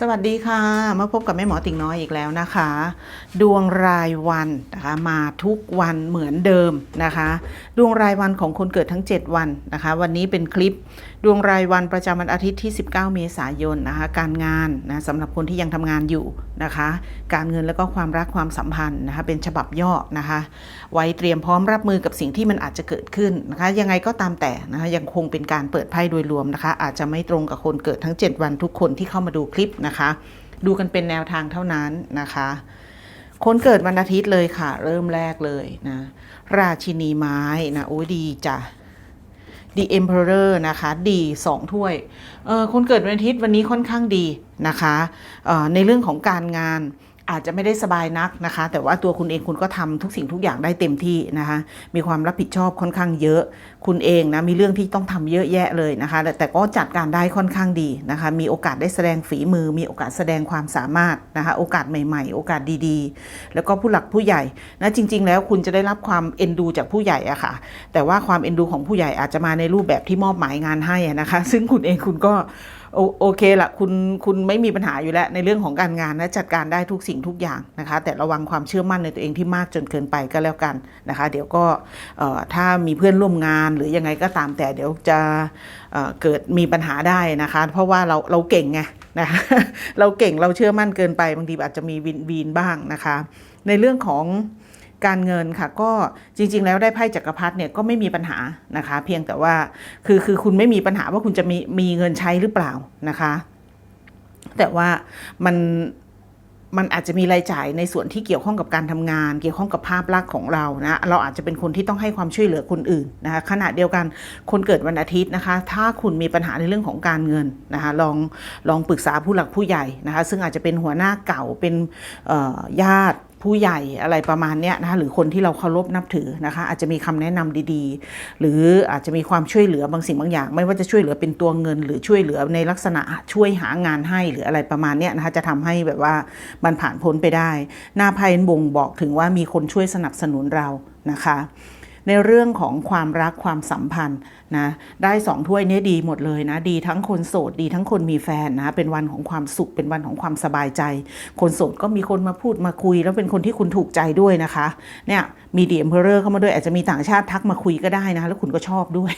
สวัสดีค่ะ มาพบกับแม่หมอติ่งน้อยอีกแล้วนะคะ ดวงรายวันนะคะมาทุกวันเหมือนเดิมนะคะ ดวงรายวันของคนเกิดทั้ง 7 วันนะคะ วันนี้เป็นคลิป ดวงรายวันประจำวันอาทิตย์ที่ 19 เมษายนนะคะ การงานนะสำหรับคนที่ยังทำงานอยู่นะคะ การเงินแล้วก็ความรักความสัมพันธ์นะคะ เป็นฉบับย่อนะคะ ไว้เตรียมพร้อมรับมือกับสิ่งที่มันอาจจะเกิดขึ้นนะคะ ยังไงก็ตามแต่นะคะ ยังคงเป็นการเปิดไพ่โดยรวมนะคะ อาจจะไม่ตรงกับคนเกิดทั้ง 7 วันทุกคนที่เข้ามาดูคลิปนะคะ ดูกันเป็นแนวทางเท่านั้นนะคะคนเกิดวันอาทิตย์เลยค่ะ เริ่มแรกเลยนะ ราชินีไม้นะโอ้ดีจ้ะ The Emperor นะคะดีสองถ้วยคนเกิดวันอาทิตย์วันนี้ค่อนข้างดีนะคะในเรื่องของการงาน อาจจะไม่ได้สบายนักนะคะ แต่ว่าตัวคุณเองคุณก็ทำทุกสิ่งทุกอย่างได้เต็มที่นะคะ มีความรับผิดชอบค่อนข้างเยอะ คุณเองนะมีเรื่องที่ต้องทำเยอะแยะเลยนะคะ แต่ก็จัดการได้ค่อนข้างดีนะคะ มีโอกาสได้แสดงฝีมือ มีโอกาสแสดงความสามารถนะคะ โอกาสใหม่ ๆ โอกาสดีๆ แล้วก็ผู้หลักผู้ใหญ่นะจริง ๆ แล้วคุณจะได้รับความเอ็นดูจากผู้ใหญ่อะค่ะ แต่ว่าความเอ็นดูของผู้ใหญ่อาจจะมาในรูปแบบที่มอบหมายงานให้นะคะ ซึ่งคุณเองคุณก็ โอโอเคละคุณคุณไม่มีปัญหาอยู่แล้วในเรื่องของการงานนะจัดการได้ทุกสิ่งทุกอย่างนะคะ แต่ระวังความเชื่อมั่นในตัวเองที่มากจนเกินไปก็แล้วกันนะคะ เดี๋ยวก็ถ้ามีเพื่อนร่วมงานหรือยังไงก็ตามแต่เดี๋ยวจะเเกิดมีปัญหาได้นะคะ เพราะว่าเราเราเก่งไงนะคะเราเก่งเราเชื่อมั่นเกินไปบางทีอาจจะมีวินวีนบ้างนะคะ ในเรื่องของ การเงินค่ะก็จริง ๆ แล้วได้ไพ่จักรพรรดิเนี่ยก็ไม่มีปัญหานะคะ เพียงแต่ว่าคือคือคุณไม่มีปัญหาว่าคุณจะมีมีเงินใช้หรือเปล่านะคะ แต่ว่ามันมันอาจจะมีรายจ่ายในส่วนที่เกี่ยวข้องกับการทำงาน เกี่ยวข้องกับภาพลักษณ์ของเรานะเราอาจจะเป็นคนที่ต้องให้ความช่วยเหลือคนอื่นนะคะขณะเดียวกันคนเกิดวันอาทิตย์นะคะ ถ้าคุณมีปัญหาในเรื่องของการเงินนะคะลองลองปรึกษาผู้หลักผู้ใหญ่นะคะ ซึ่งอาจจะเป็นหัวหน้าเก่าเป็นญาติ ผู้ใหญ่อะไรประมาณเนี้ยนะคะหรือคนที่เราเคารพนับถือนะคะอาจจะมีคำแนะนำดีๆ หรืออาจจะมีความช่วยเหลือบางสิ่งบางอย่าง ไม่ว่าจะช่วยเหลือเป็นตัวเงิน หรือช่วยเหลือในลักษณะช่วยหางานให้หรืออะไรประมาณเนี้ยนะคะจะทำให้แบบว่ามันผ่านพ้นไปได้ หน้าไพ่บ่งบอกถึงว่ามีคนช่วยสนับสนุนเรานะคะ ในเรื่องของความรักความสัมพันธ์นะได้สองถ้วยนี้ดีหมดเลยนะดีทั้งคนโสดดีทั้งคนมีแฟนนะเป็นวันของความสุขเป็นวันของความสบายใจ คนโสดก็มีคนมาพูดมาคุย แล้วเป็นคนที่คุณถูกใจด้วยนะคะเนี่ยมีดีเอ็มเพอร์เข้ามาด้วยอาจจะมีต่างชาติทักมาคุยก็ได้นะแล้วคุณก็ชอบด้วย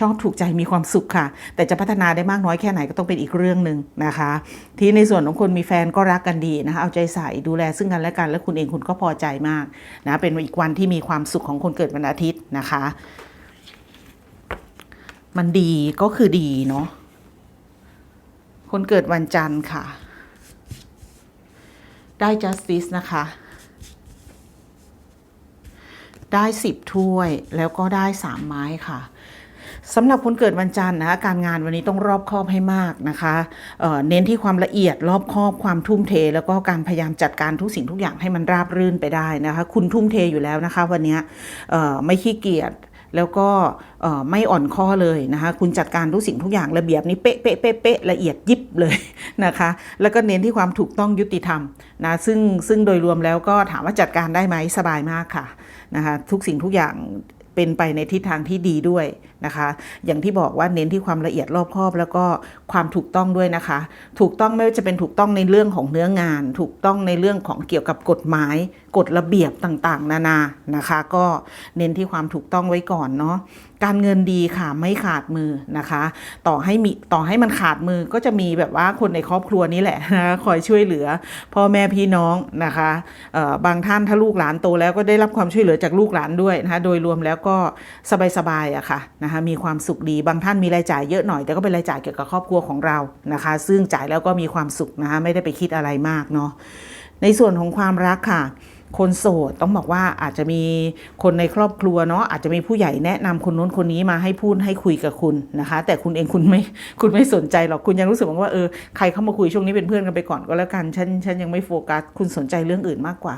ชอบถูกใจมีความสุขค่ะ แต่จะพัฒนาได้มากน้อยแค่ไหนก็ต้องเป็นอีกเรื่องหนึ่งนะคะ ที่ในส่วนของคนมีแฟนก็รักกันดีนะคะเอาใจใส่ดูแลซึ่งกันและกัน แล้วคุณเองคุณก็พอใจมากนะเป็นอีกวันที่มีความสุขของคนเกิดวันอาทิตย์นะคะ มันดีก็คือดีเนาะคนเกิดวันจันทร์ค่ะ ได้ justice นะคะ ได้สิบถ้วยแล้วก็ได้สามไม้ค่ะ สำหรับคนเกิดวันจันทร์นะคะการงานวันนี้ต้องรอบคอบให้มากนะคะเเน้นที่ความละเอียดรอบคอบความทุ่มเท แล้วก็การพยายามจัดการทุกสิ่งทุกอย่างให้มันราบรื่นไปได้นะคะคุณทุ่มเทอยู่แล้วนะคะ วันนี้ไม่ขี้เกียจแล้วก็ไม่อ่อนข้อเลยนะคะคุณจัดการทุกสิ่งทุกอย่างระเบียบนี้เป๊ะเป๊ะเป๊ะเป๊ะละเอียดยิบเลยนะคะ แล้วก็เน้นที่ความถูกต้องยุติธรรมนะซึ่งซึ่งโดยรวมแล้วก็ถามว่าจัดการได้ไหมสบายมากค่ะนะคะทุกสิ่งทุกอย่าง เป็นไปในทิศทางที่ดีด้วยนะคะ อย่างที่บอกว่าเน้นที่ความละเอียดรอบคอบแล้วก็ความถูกต้องด้วยนะคะ ถูกต้องไม่ว่าจะเป็นถูกต้องในเรื่องของเนื้องาน ถูกต้องในเรื่องของเกี่ยวกับกฎหมายกฎระเบียบต่างๆ นานานะคะ ก็เน้นที่ความถูกต้องไว้ก่อนเนาะ การเงินดีค่ะไม่ขาดมือนะคะ ต่อให้มีต่อให้มันขาดมือก็จะมีแบบว่าคนในครอบครัวนี้แหละนะคอยช่วยเหลือพ่อแม่พี่น้องนะคะบางท่านถ้าลูกหลานโตแล้วก็ได้รับความช่วยเหลือจากลูกหลานด้วยนะคะโดยรวมแล้วก็สบายๆอะค่ะนะคะมีความสุขดีบางท่านมีรายจ่ายเยอะหน่อยแต่ก็เป็นรายจ่ายเกี่ยวกับครอบครัวของเรานะคะ ซึ่งจ่ายแล้วก็มีความสุขนะคะไม่ได้ไปคิดอะไรมากเนาะในส่วนของความรักค่ะ คนโสดต้องบอกว่าอาจจะมีคนในครอบครัวเนาะอาจจะมีผู้ใหญ่แนะนำคนนู้นคนนี้มาให้พูดให้คุยกับคุณนะคะ แต่คุณเองคุณไม่คุณไม่สนใจหรอกคุณยังรู้สึกว่าเออใครเข้ามาคุยช่วงนี้เป็นเพื่อนกันไปก่อนก็แล้วกันฉันฉันยังไม่โฟกัสคุณสนใจเรื่องอื่นมากกว่า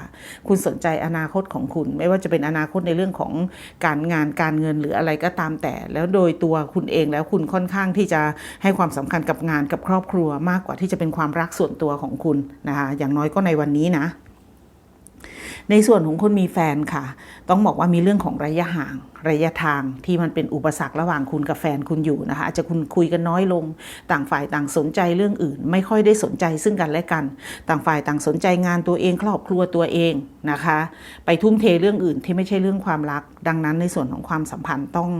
คุณสนใจอนาคตของคุณ ไม่ว่าจะเป็นอนาคตในเรื่องของการงานการเงินหรืออะไรก็ตามแต่ แล้วโดยตัวคุณเองแล้วคุณค่อนข้างที่จะให้ความสำคัญกับงานกับครอบครัวมากกว่าที่จะเป็นความรักส่วนตัวของคุณนะคะอย่างน้อยก็ในวันนี้นะ ในส่วนของคนมีแฟนค่ะ ต้องบอกว่ามีเรื่องของระยะห่างระยะทางที่มันเป็นอุปสรรคระหว่างคุณกับแฟนคุณอยู่นะคะ อาจจะคุณคุยกันน้อยลง ต่างฝ่ายต่างสนใจเรื่องอื่น ไม่ค่อยได้สนใจซึ่งกันและกัน ต่างฝ่ายต่างสนใจงานตัวเองครอบครัวตัวเองนะคะ ไปทุ่มเทเรื่องอื่นที่ไม่ใช่เรื่องความรัก ดังนั้นในส่วนของความสัมพันธ์ต้อง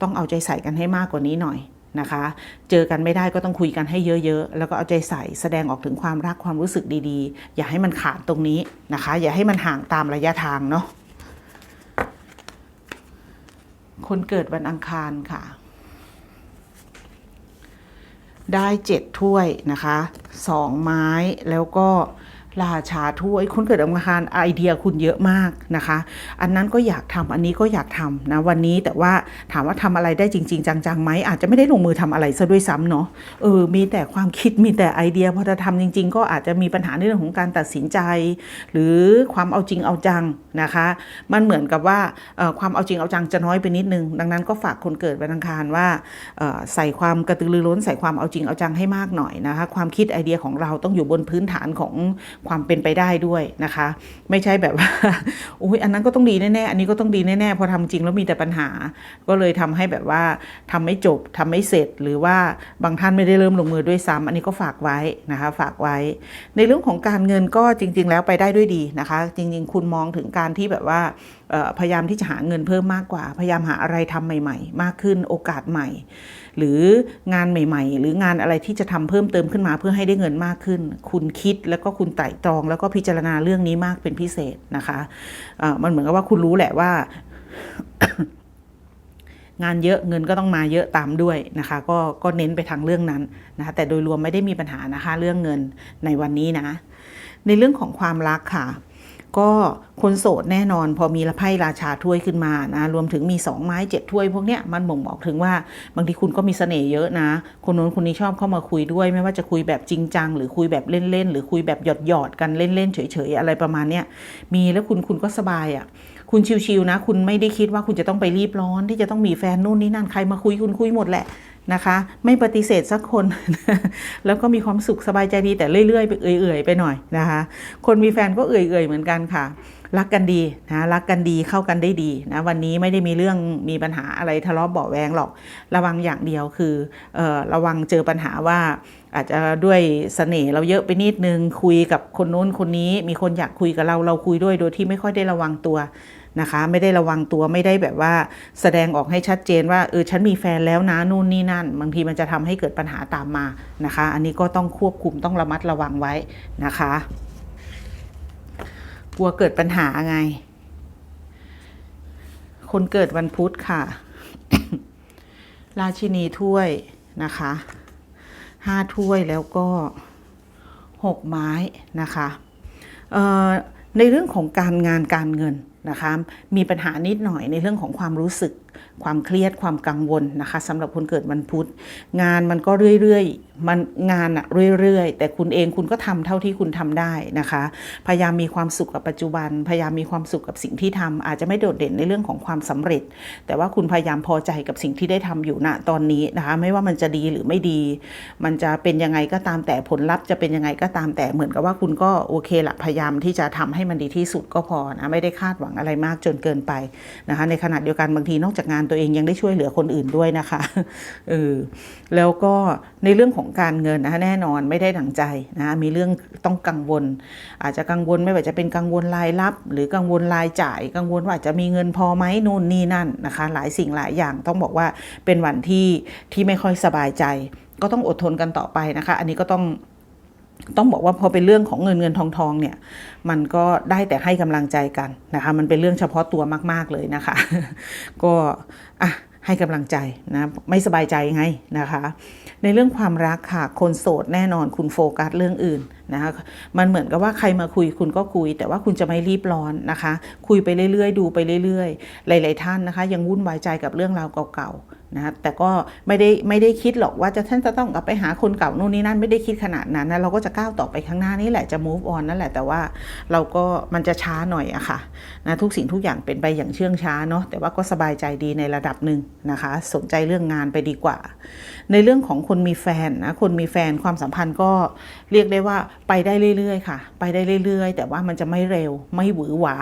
ต้องเอาใจใส่กันให้มากกว่านี้หน่อย นะคะ เจอกันไม่ได้ก็ต้องคุยกันให้เยอะๆ แล้วก็เอาใจใส่แสดงออกถึงความรักความรู้สึกดีๆ อย่าให้มันขาดตรงนี้นะคะ อย่าให้มันห่างตามระยะทางเนาะคนเกิดวันอังคารค่ะ ได้เจ็ดถ้วยนะคะสองไม้แล้วก็ ราชาถ้วยคนเกิดอังคารไอเดียคุณเยอะมากนะคะ อันนั้นก็อยากทำอันนี้ก็อยากทำนะวันนี้แต่ว่าถามว่าทำอะไรได้จริง ๆ จังๆไหมอาจจะไม่ได้ลงมือทำอะไรซะด้วยซ้ำเนาะเออมีแต่ความคิดมีแต่ไอเดียพอจะทำจริง ๆ ก็อาจจะมีปัญหาในเรื่องของการตัดสินใจ หรือความเอาจริงเอาจังนะคะ มันเหมือนกับว่าความเอาจริงเอาจังจะน้อยไปนิดนึง ดังนั้นก็ฝากคนเกิดวันอังคารว่าใส่ความกระตือรือร้นใส่ความเอาจริงเอาจังให้มากหน่อยนะคะ ความคิดไอเดียของเราต้องอยู่บนพื้นฐานของความเป็นไปได้ด้วยนะคะ ไม่ใช่แบบว่าอุ้ยอันนั้นก็ต้องดีแน่ๆอันนี้ก็ต้องดีแน่ๆพอทำจริงแล้วมีแต่ปัญหา ก็เลยทำให้แบบว่าทำไม่จบทำไม่เสร็จ หรือว่าบางท่านไม่ได้เริ่มลงมือด้วยซ้ำอันนี้ก็ฝากไว้นะคะฝากไว้ ในเรื่องของการเงินก็จริง ๆ แล้วไปได้ด้วยดีนะคะ จริง ๆ คุณมองถึงการที่แบบว่า พยายามที่จะหาเงินเพิ่มมากกว่า พยายามหาอะไรทำใหม่ ๆ มากขึ้นโอกาสใหม่ หรืองานใหม่ ๆ หรืองานอะไรที่จะทำเพิ่มเติมขึ้นมาเพื่อให้ได้เงินมากขึ้น คุณคิดแล้วก็คุณไต่ตรอง แล้วก็พิจารณาเรื่องนี้มากเป็นพิเศษนะคะเอ่อมันเหมือนกับว่าคุณรู้แหละว่างานเยอะเงินก็ต้องมาเยอะตามด้วยนะคะ ก็ก็เน้นไปทางเรื่องนั้นนะคะแต่โดยรวมไม่ได้มีปัญหานะคะ เรื่องเงินในวันนี้นะ ในเรื่องของความรักค่ะ ก็คนโสดแน่นอน พอมีละไพ่ราชาถ้วยขึ้นมานะรวมถึงมีสองไม้เจ็ดถ้วยพวกเนี้ยมันบ่งบอกถึงว่าบางทีคุณก็มีเสน่ห์เยอะนะ คนนู้นคนนี้ชอบเข้ามาคุยด้วย ไม่ว่าจะคุยแบบจริงจัง หรือคุยแบบเล่นๆหรือคุยแบบหยอดๆกันเล่นๆเฉยๆอะไรประมาณเนี้ยมีแล้วคุณคุณก็สบายอะ่ะคุณชิวๆนะ คุณไม่ได้คิดว่าคุณจะต้องไปรีบร้อนที่จะต้องมีแฟนนู่นนี่นั่นใครมาคุยคุณคุยหมดแหละ นะคะ ไม่ปฏิเสธสักคน แล้วก็มีความสุขสบายใจดีแต่เรื่อยๆไปเอื่อยๆไปหน่อยนะคะ คนมีแฟนก็เอื่อยๆเหมือนกันค่ะ รักกันดีนะรักกันดีเข้ากันได้ดีนะวันนี้ไม่ได้มีเรื่องมีปัญหาอะไรทะเลาะเบาแวงหรอก ระวังอย่างเดียวคือออระวังเจอปัญหาว่าอาจจะด้วยเสน่ห์เราเยอะไปนิดนึงคุยกับคนนู้นคนนี้ มีคนอยากคุยกับเราเราคุยด้วยโดยที่ไม่ค่อยได้ระวังตัว นะคะ ไม่ได้ระวังตัวไม่ได้แบบว่าแสดงออกให้ชัดเจนว่าเออฉันมีแฟนแล้วนะนู่นนี่นั่น บางทีมันจะทำให้เกิดปัญหาตามมานะคะ อันนี้ก็ต้องควบคุมต้องระมัดระวังไว้นะคะ กลัวเกิดปัญหาไง คนเกิดวันพุธค่ะ ราชินีถ้วยนะคะห้าถ้วยแล้วก็หกไม้นะคะในเรื่องของการงานการเงิน นะคะมีปัญหานิดหน่อยในเรื่องของความรู้สึก ความเครียดความกังวลนะคะสำหรับคนเกิดวันพุธงานมันก็เรื่อยๆมันงานอะเรื่อยๆ แต่คุณเองคุณก็ทำเท่าที่คุณทำได้นะคะ พยายามมีความสุขกับปัจจุบัน พยายามมีความสุขกับสิ่งที่ทำอาจจะไม่โดดเด่นในเรื่องของความสำเร็จ แต่ว่าคุณพยายามพอใจกับสิ่งที่ได้ทำอยู่ณตอนนี้นะคะ ไม่ว่ามันจะดีหรือไม่ดี มันจะเป็นยังไงก็ตามแต่ผลลัพธ์จะเป็นยังไงก็ตามแต่เหมือนกับว่าคุณก็โอเคละพยายามที่จะทำให้มันดีที่สุดก็พอนะไม่ได้คาดหวังอะไรมากจนเกินไปนะคะ ในขณะเดียวกันบางทีนอกจากงานตัวเองยังได้ช่วยเหลือคนอื่นด้วยนะคะเออแล้วก็ในเรื่องของการเงินนะคะแน่นอนไม่ได้ดังใจนะมีเรื่องต้องกังวล อาจจะกังวลไม่ว่าจะเป็นกังวลรายรับ หรือกังวลรายจ่าย กังวลว่าจะมีเงินพอไหมนู่นนี่นั่นนะคะ หลายสิ่งหลายอย่างต้องบอกว่าเป็นวันที่ที่ไม่ค่อยสบายใจ ก็ต้องอดทนกันต่อไปนะคะ อันนี้ก็ต้อง ต้องบอกว่าพอเป็นเรื่องของเงินเงินทองทองเนี่ยมันก็ได้แต่ให้กำลังใจกันนะคะมันเป็นเรื่องเฉพาะตัวมาก ๆเลยนะคะ ก็อะให้กำลังใจนะไม่สบายใจไงนะคะ ในเรื่องความรักค่ะคนโสดแน่นอนคุณโฟกัสเรื่องอื่นนะคะมันเหมือนกับว่าใครมาคุยคุณก็คุย แต่ว่าคุณจะไม่รีบร้อนนะคะ คุยไปเรื่อยๆ ดูไปเรื่อยๆ หลาย ๆ ท่านนะคะ ยังวุ่นวายใจกับเรื่องราวเก่าๆ นะแต่ก็ไม่ได้ไม่ได้คิดหรอกว่าจะท่านจะต้องกลับไปหาคนเก่านู่นนี่นั่นไม่ได้คิดขนาดนั้นนะเราก็จะก้าวต่อไปข้างหน้านี่แหละจะ move on นั่นแหละแต่ว่าเราก็มันจะช้าหน่อยอะค่ะนะทุกสิ่งทุกอย่างเป็นไปอย่างเชื่องช้าเนาะแต่ว่าก็สบายใจดีในระดับหนึ่งนะคะ สนใจเรื่องงานไปดีกว่า ในเรื่องของคนมีแฟนนะคนมีแฟนความสัมพันธ์ก็เรียกได้ว่าไปได้เรื่อยๆ ค่ะ ไปได้เรื่อย ๆ แต่ว่ามันจะไม่เร็วไม่หวือหวา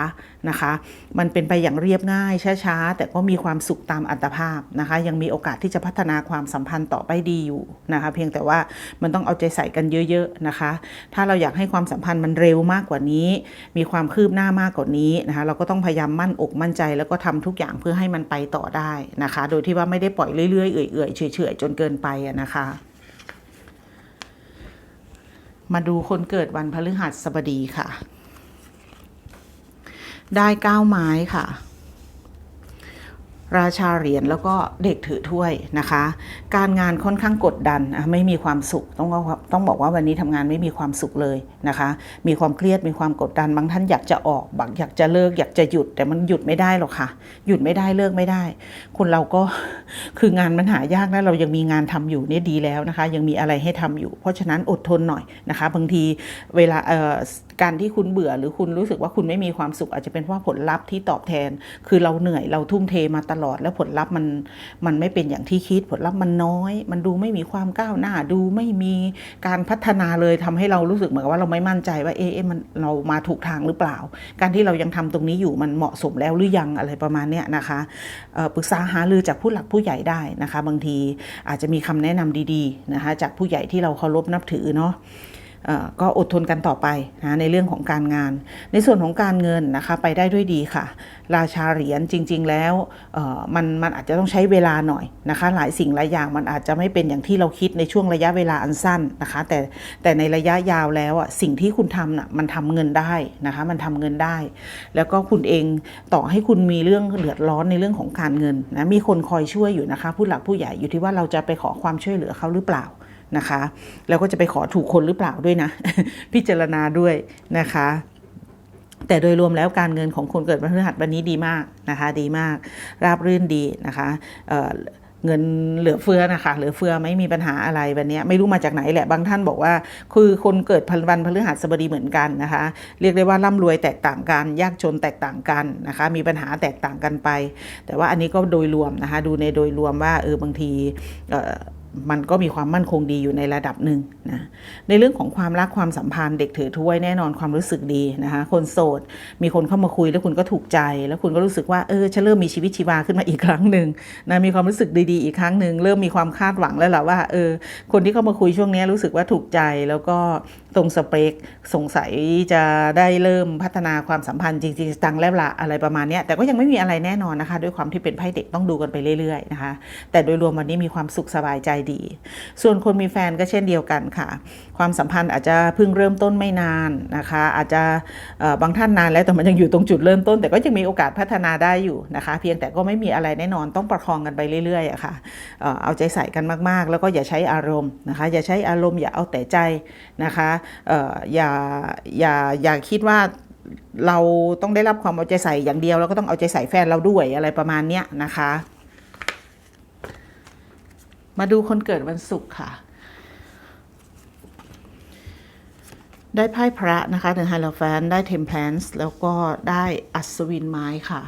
นะคะ มันเป็นไปอย่างเรียบง่ายช้าๆ แต่ก็มีความสุขตามอัตภาพนะคะ ยังมีโอกาสที่จะพัฒนาความสัมพันธ์ต่อไปดีอยู่นะคะ เพียงแต่ว่ามันต้องเอาใจใส่กันเยอะๆนะคะ ถ้าเราอยากให้ความสัมพันธ์มันเร็วมากกว่านี้ มีความคืบหน้ามากกว่านี้นะคะ เราก็ต้องพยายามมั่นอกมั่นใจ แล้วก็ทำทุกอย่างเพื่อให้มันไปต่อได้นะคะ โดยที่ว่าไม่ได้ปล่อยเรื่อยๆเอื่อยๆเฉยๆจนเกินไปนะคะมาดูคนเกิดวันพฤหัสบดีค่ะ ได้เก้าไม้ค่ะ ราชาเหรียญแล้วก็เด็กถือถ้วยนะคะ การงานค่อนข้างกดดันไม่มีความสุขต้องต้องบอกว่าวันนี้ทำงานไม่มีความสุขเลยนะคะ มีความเครียดมีความกดดันบางท่านอยากจะออกบางอยากจะเลิกอยากจะหยุดแต่มันหยุดไม่ได้หรอกค่ะ หยุดไม่ได้เลิกไม่ได้ คนเราก็คืองานมันหายากนะเรายังมีงานทำอยู่เนี่ยดีแล้วนะคะ ยังมีอะไรให้ทำอยู่ เพราะฉะนั้นอดทนหน่อยนะคะ บางทีเวลาการที่คุณเบื่อหรือคุณรู้สึกว่าคุณไม่มีความสุข อาจจะเป็นเพราะผลลัพธ์ที่ตอบแทน คือเราเหนื่อยเราทุ่มเทมาตลอด แล้วผลลัพธ์มันมันไม่เป็นอย่างที่คิด ผลลัพธ์มันน้อย มันดูไม่มีความก้าวหน้าดูไม่มีการพัฒนาเลยทำให้เรารู้สึกเหมือนว่าเราไม่มั่นใจว่าเอ๊ะเอ๊ะมันเรามาถูกทางหรือเปล่า การที่เรายังทำตรงนี้อยู่มันเหมาะสมแล้วหรือยังอะไรประมาณเนี้ยนะคะปรึกษาหารือจากผู้หลักผู้ใหญ่ได้นะคะ บางทีอาจจะมีคำแนะนำดีๆนะคะจากผู้ใหญ่ที่เราเคารพนับถือเนาะ ก็อดทนกันต่อไปนะในเรื่องของการงาน ในส่วนของการเงินนะคะไปได้ด้วยดีค่ะ ราชาเหรียญจริง ๆ แล้วมันมันอาจจะต้องใช้เวลาหน่อยนะคะ หลายสิ่งหลายอย่างมันอาจจะไม่เป็นอย่างที่เราคิดในช่วงระยะเวลาอันสั้นนะคะ แต่แต่ในระยะยาวแล้วอะสิ่งที่คุณทำน่ะมันทำเงินได้นะคะ มันทำเงินได้ แล้วก็คุณเองต่อให้คุณมีเรื่องเดือดร้อนในเรื่องของการเงินนะมีคนคอยช่วยอยู่นะคะ ผู้หลักผู้ใหญ่อยู่ที่ว่าเราจะไปขอความช่วยเหลือเขาหรือเปล่า นะคะ แล้วก็จะไปขอถูกคนหรือเปล่าด้วยนะ พิจารณาด้วยนะคะแต่โดยรวมแล้วการเงินของคนเกิดวันพฤหัสวันนี้ดีมากนะคะ ดีมาก ราบรื่นดีนะคะเเงินเหลือเฟือนะคะ เหลือเฟือไม่มีปัญหาอะไรวันนี้ไม่รู้มาจากไหนแหละบางท่านบอกว่า คือคนเกิดพันวันพฤหัสบดีเหมือนกันนะคะ เรียกได้ว่าร่ำรวยแตกต่างกันยากจนแตกต่างกันนะคะ มีปัญหาแตกต่างกันไป แต่ว่าอันนี้ก็โดยรวมนะคะ ดูในโดยรวมว่าเออบางทีเมันก็มีความมั่นคงดีอยู่ในระดับหนึ่งนะในเรื่องของความรักความสัมพันธ์เด็กถือถ้วยแน่นอนความรู้สึกดีนะคะคนโสด มีคนเข้ามาคุยแล้วคุณก็ถูกใจ แล้วคุณก็รู้สึกว่าเออฉันเริ่มมีชีวิตชีวาขึ้นมาอีกครั้งหนึ่งนะมีความรู้สึกดีๆอีกครั้งหนึ่งเริ่มมีความคาดหวังแล้วแหละว่าเออคนที่เข้ามาคุยช่วงนี้รู้สึกว่าถูกใจแล้วก็ตรงสเปคสงสัยจะได้เริ่มพัฒนาความสัมพันธ์จริงๆจังแล้วละอะไรประมาณเนี้ยแต่ก็ยังไม่มีอะไรแน่นอนนะคะ ด้วยความที่เป็นไพ่เด็กต้องดูกันไปเรื่อยๆนะคะ แต่โดยรวมวันนี้มีความสุขสบายใจดี ส่วนคนมีแฟนก็เช่นเดียวกันค่ะ ความสัมพันธ์อาจจะเพิ่งเริ่มต้นไม่นานนะคะ อาจจะบางท่านนานแล้วแต่มันยังอยู่ตรงจุดเริ่มต้น แต่ก็ยังมีโอกาสพัฒนาได้อยู่นะคะ เพียงแต่ก็ไม่มีอะไรแน่นอนต้องประคองกันไปเรื่อยๆอะค่ะเอ่อเอาใจใส่กันมากๆ แล้วก็อย่าใช้อารมณ์นะคะ อย่าใช้อารมณ์อย่าเอาแต่ใจนะคะอออย่าอย่าอย่าคิดว่าเราต้องได้รับความเอาใจใส่อย่างเดียว แล้วก็ต้องเอาใจใส่แฟนเราด้วยอะไรประมาณเนี้ยนะคะ มาดูคนเกิดวันศุกร์ค่ะ ได้ไพ่พระนะคะเดอะไฮโลแฟน ได้เทมเพลนส์แล้วก็ได้อัศวินไม้ค่ะ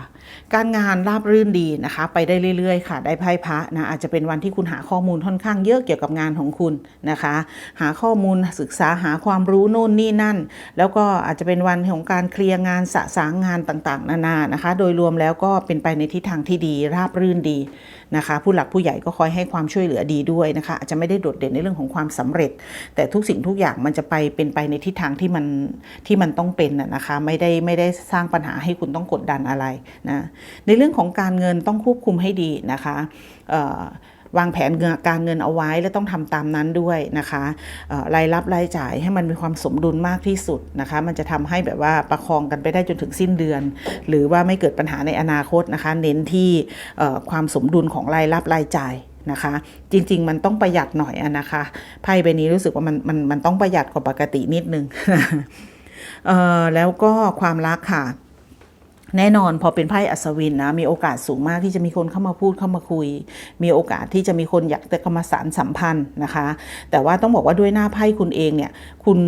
การงานราบรื่นดีนะคะ ไปได้เรื่อยๆ ค่ะ ได้ไพ่พระนะอาจจะเป็นวันที่คุณหาข้อมูลค่อนข้างเยอะเกี่ยวกับงานของคุณนะคะ หาข้อมูลศึกษาหาความรู้โน่นนี่นั่น แล้วก็อาจจะเป็นวันของการเคลียร์งานสะสางงานต่างๆ นานานะคะ โดยรวมแล้วก็เป็นไปในทิศทางที่ดีราบรื่นดีนะคะ ผู้หลักผู้ใหญ่ก็คอยให้ความช่วยเหลือดีด้วยนะคะ อาจจะไม่ได้โดดเด่นในเรื่องของความสำเร็จ แต่ทุกสิ่งทุกอย่างมันจะไปเป็นไปในทิศทางที่มันที่มันต้องเป็นน่ะนะคะ ไม่ได้ไม่ได้สร้างปัญหาให้คุณต้องกดดันอะไรนะในเรื่องของการเงินต้องควบคุมให้ดีนะคะวางแผนการเงินเอาไว้และต้องทำตามนั้นด้วยนะคะรายรับรายจ่ายให้มันมีความสมดุลมากที่สุดนะคะ มันจะทำให้แบบว่าประคองกันไปได้จนถึงสิ้นเดือน หรือว่าไม่เกิดปัญหาในอนาคตนะคะ เน้นที่ความสมดุลของรายรับรายจ่ายนะคะ จริง ๆ มันต้องประหยัดหน่อยอะนะคะไพ่ใบนี้รู้สึกว่ามันมันมันต้องประหยัดกว่าปกตินิดนึงแล้วก็ความรักค่ะ แน่นอนพอเป็นไพ่อัศวินนะมีโอกาสสูงมากที่จะมีคนเข้ามาพูดเข้ามาคุย มีโอกาสที่จะมีคนอยากจะเข้ามาสารสัมพันธ์นะคะ แต่ว่าต้องบอกว่าด้วยหน้าไพ่คุณเองเนี่ยคุณ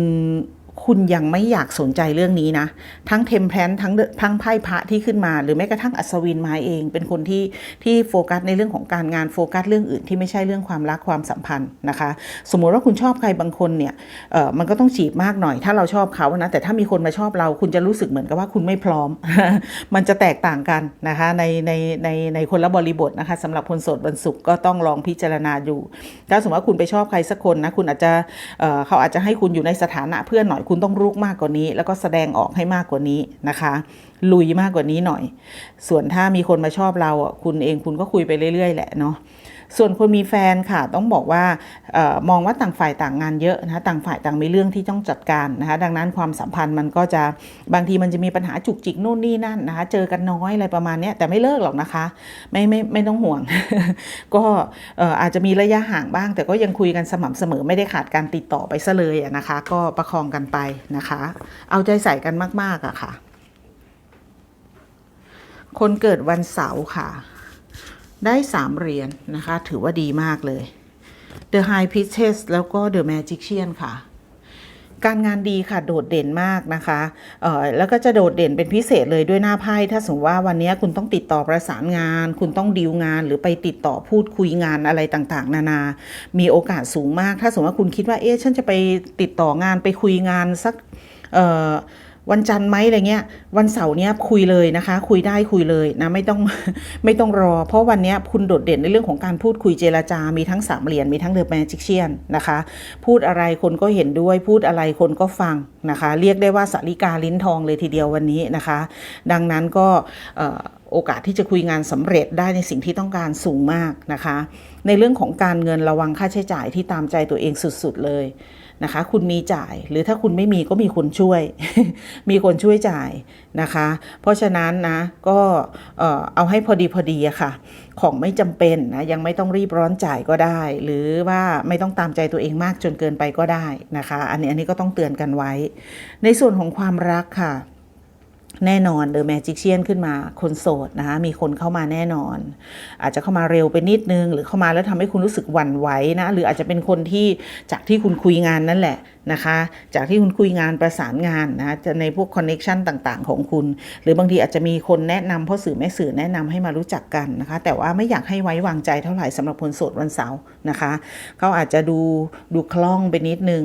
คุณยังไม่อยากสนใจเรื่องนี้นะ ทั้งเทมเพลนทั้งทั้งไพ่พระที่ขึ้นมา หรือแม้กระทั่งอัศวินมาเอง เป็นคนที่ที่โฟกัสในเรื่องของการงานโฟกัสเรื่องอื่นที่ไม่ใช่เรื่องความรักความสัมพันธ์นะคะ สมมุติว่าคุณชอบใครบางคนเนี่ยเออมันก็ต้องจีบมากหน่อย ถ้าเราชอบเขานะแต่ถ้ามีคนมาชอบเรา คุณจะรู้สึกเหมือนกับว่าคุณไม่พร้อม มันจะแตกต่างกันนะคะในในในในคนละบริบทนะคะสำหรับคนโสดวันศุกร์ก็ต้องลองพิจารณาอยู่ถ้าสมมติว่าคุณไปชอบใครสักคนนะคุณอาจจะเออเขาอาจจะให้คุณอยู่ในสถานะเพื่อนหน่อยคุณต้องรุกมากกว่านี้ แล้วก็แสดงออกให้มากกว่านี้นะคะ ลุยมากกว่านี้หน่อย ส่วนถ้ามีคนมาชอบเราอะคุณเองคุณก็คุยไปเรื่อยๆแหละเนาะ ส่วนคนมีแฟนค่ะต้องบอกว่าออมองว่าต่างฝ่ายต่างงานเยอะนะคะต่างฝ่ายต่างมีเรื่องที่ต้องจัดการนะคะดังนั้นความสัมพันธ์มันก็จะบางทีมันจะมีปัญหาจุกจิกนู่นนี่นั่นนะคะเจอกันน้อยอะไรประมาณนี้แต่ไม่เลิกหรอกนะคะ ไม่ไม่ไม่ต้องห่วง ก็อออาจจะมีระยะห่างบ้าง แต่ก็ยังคุยกันสม่ำเสมอไม่ได้ขาดการติดต่อไปซะเลยนะคะ ก็ประคองกันไปนะคะ เอาใจใส่กันมากๆอะค่ะ คนเกิดวันเสาร์ค่ะ ได้สามเหรียญนะคะ ถือว่าดีมากเลย The High Priestess แล้วก็ The Magician ค่ะ การงานดีค่ะโดดเด่นมากนะคะเอ่อแล้วก็จะโดดเด่นเป็นพิเศษเลยด้วยหน้าไพ่ถ้าสมมติว่าวันนี้คุณต้องติดต่อประสานงาน คุณต้องดีลงานหรือไปติดต่อพูดคุยงานอะไรต่างๆ นานา มีโอกาสสูงมาก ถ้าสมมติว่าคุณคิดว่าเอ๊ะฉันจะไปติดต่องานไปคุยงานสักเอ่อ วันจันทร์ไหมอะไรเงี้ย วันเสาร์เนี้ยคุยเลยนะคะ คุยได้คุยเลยนะไม่ต้องไม่ต้องรอ เพราะวันเนี้ยคุณโดดเด่นในเรื่องของการพูดคุยเจรจา มีทั้งสามเหรียญมีทั้งเดอะแมจิกเชียนนะคะ พูดอะไรคนก็เห็นด้วย พูดอะไรคนก็ฟังนะคะ เรียกได้ว่าสาริกาลิ้นทองเลยทีเดียววันนี้นะคะ ดังนั้นก็เอ่อ โอกาสที่จะคุยงานสำเร็จได้ในสิ่งที่ต้องการสูงมากนะคะ ในเรื่องของการเงินระวังค่าใช้จ่ายที่ตามใจตัวเองสุดๆเลยนะคะ คุณมีจ่ายหรือถ้าคุณไม่มีก็มีคนช่วย มีคนช่วยจ่ายนะคะ เพราะฉะนั้นนะก็เออเอาให้พอดีพอดีอะค่ะ ของไม่จำเป็นนะยังไม่ต้องรีบร้อนจ่ายก็ได้ หรือว่าไม่ต้องตามใจตัวเองมากจนเกินไปก็ได้นะคะ อันนี้อันนี้ก็ต้องเตือนกันไว้ ในส่วนของความรักค่ะ แน่นอนเดอะแมจิกเชียนขึ้นมาคนโสดนะคะมีคนเข้ามาแน่นอน อาจจะเข้ามาเร็วไปนิดนึง หรือเข้ามาแล้วทำให้คุณรู้สึกหวั่นไหวนะหรืออาจจะเป็นคนที่จากที่คุณคุยงานนั่นแหละนะคะ จากที่คุณคุยงานประสานงานนะจะในพวกคอนเน็ชันต่างๆ ของคุณ หรือบางทีอาจจะมีคนแนะนำพ่อสื่อแม่สื่อแนะนำให้มารู้จักกันนะคะ แต่ว่าไม่อยากให้ไว้วางใจเท่าไหร่สำหรับคนโสดวันเสาร์นะคะเขาอาจจะดูดูคล่องไปนิดนึง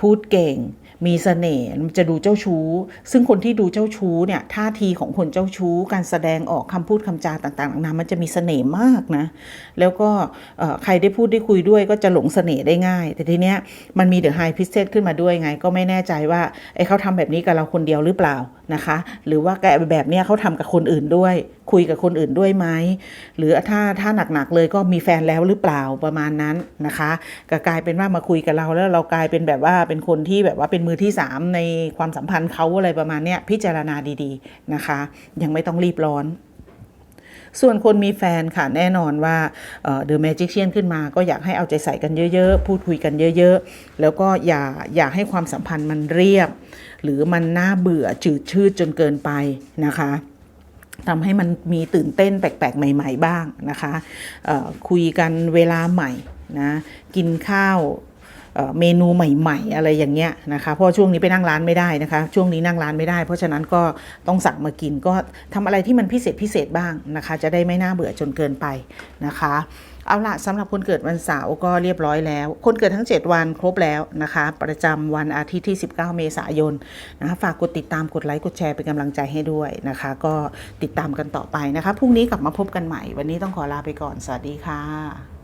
พูดเก่ง มีเสน่ห์มันจะดูเจ้าชู้ ซึ่งคนที่ดูเจ้าชู้เนี่ยท่าทีของคนเจ้าชู้ การแสดงออกคำพูดคำจาต่างๆนานามันจะมีเสน่ห์มากนะ แล้วก็ใครได้พูดได้คุยด้วยก็จะหลงเสน่ห์ได้ง่าย แต่ทีเนี้ยมันมีเดอะไฮพิเศษขึ้นมาด้วยไง ก็ไม่แน่ใจว่าไอ้เขาทำแบบนี้กับเราคนเดียวหรือเปล่านะคะ หรือว่าแกแบบเนี้ยเขาทำกับคนอื่นด้วย คุยกับคนอื่นด้วยไหมหรือถ้าถ้าหนักๆเลยก็มีแฟนแล้วหรือเปล่าประมาณนั้นนะคะก็กลายเป็นว่ามาคุยกับเราแล้วเรากลายเป็นแบบว่าเป็นคนที่แบบว่าเป็นมือที่สามในความสัมพันธ์เขาอะไรประมาณเนี้ยพิจารณาดีๆนะคะ ยังไม่ต้องรีบร้อนส่วนคนมีแฟนค่ะแน่นอนว่าเดอะแมจิ c เชียนขึ้นมาก็อยากให้เอาใจใส่กันเยอะ ๆ พูดคุยกันเยอะ ๆ แล้วก็อย่าอย่าให้ความสัมพันธ์มันเรียบ หรือมันน่าเบื่อจืดชืดจนเกินไปนะคะทำให้มันมีตื่นเต้นแปลกๆ ใหม่ ๆ บ้างนะคะคุยกันเวลาใหม่นะกินข้าวเอ่อเมนูใหม่ๆ อะไรอย่างเงี้ยนะคะเพราะช่วงนี้ไปนั่งร้านไม่ได้นะคะ ช่วงนี้นั่งร้านไม่ได้ เพราะฉะนั้นก็ต้องสั่งมากินก็ทำอะไรที่มันพิเศษพิเศษบ้างนะคะ จะได้ไม่น่าเบื่อจนเกินไปนะคะ เอาละสำหรับคนเกิดวันเสาร์ก็เรียบร้อยแล้ว คนเกิดทั้ง 7 วันครบแล้วนะคะ ประจำวันอาทิตย์ที่ 19 เมษายนนะคะฝากกดติดตามกดไลค์กดแชร์เป็นกำลังใจให้ด้วยนะคะ ก็ติดตามกันต่อไปนะคะพรุ่งนี้กลับมาพบกันใหม่ วันนี้ต้องขอลาไปก่อน สวัสดีค่ะ